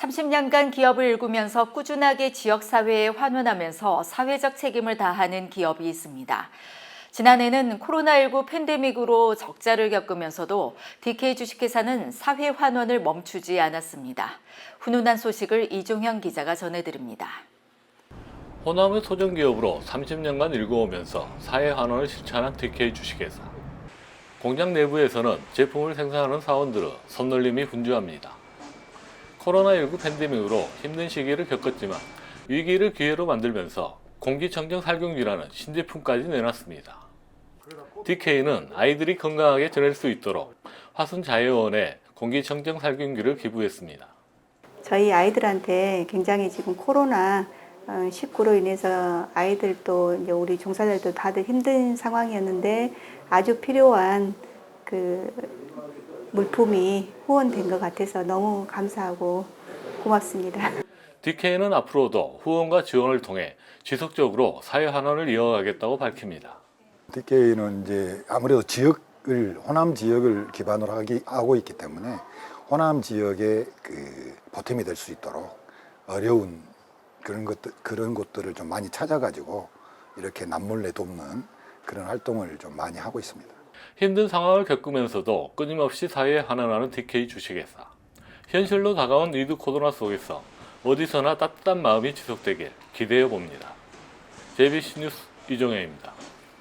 30년간 기업을 일구면서 꾸준하게 지역사회에 환원하면서 사회적 책임을 다하는 기업이 있습니다. 지난해는 코로나19 팬데믹으로 적자를 겪으면서도 DK 주식회사는 사회 환원을 멈추지 않았습니다. 훈훈한 소식을 이종현 기자가 전해드립니다. 호남의 소정기업으로 30년간 일궈오면서 사회 환원을 실천한 DK 주식회사. 공장 내부에서는 제품을 생산하는 사원들의 손놀림이 분주합니다. 코로나19 팬데믹으로 힘든 시기를 겪었지만 위기를 기회로 만들면서 공기청정 살균기라는 신제품까지 내놨습니다. DK는 아이들이 건강하게 지낼 수 있도록 화순자연원에 공기청정 살균기를 기부했습니다. 저희 아이들한테 굉장히 지금 코로나 19로 인해서 아이들도 이제 우리 종사자들도 다들 힘든 상황이었는데 아주 필요한 그 물품이 후원된 것 같아서 너무 감사하고 고맙습니다. DK는 앞으로도 후원과 지원을 통해 지속적으로 사회 환원을 이어가겠다고 밝힙니다. DK는 이제 아무래도 지역을 호남 지역을 기반으로 하기, 하고 있기 때문에 호남 지역의 그 보탬이 될 수 있도록 어려운 그런 것들 그런 곳들을 좀 많이 찾아가지고 이렇게 남몰래 돕는 그런 활동을 좀 많이 하고 있습니다. 힘든 상황을 겪으면서도 끊임없이 사회에 환원하는 DK 주식회사. 현실로 다가온 위드 코로나 속에서 어디서나 따뜻한 마음이 지속되길 기대해 봅니다. JBC 뉴스 이종현입니다.